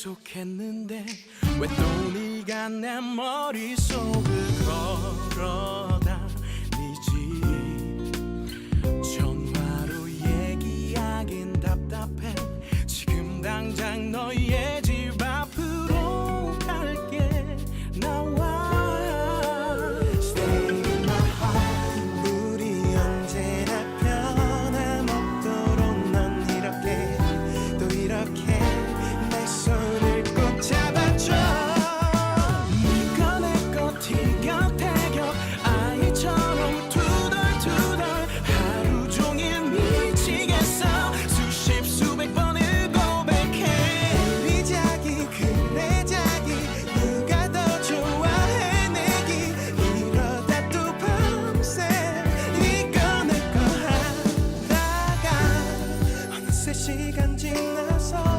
약속했는데 왜 또 네가 내 머릿속을 걸어다 니지? 전화로 얘기하긴 답답해. 지금 당장 너희 시간 지나서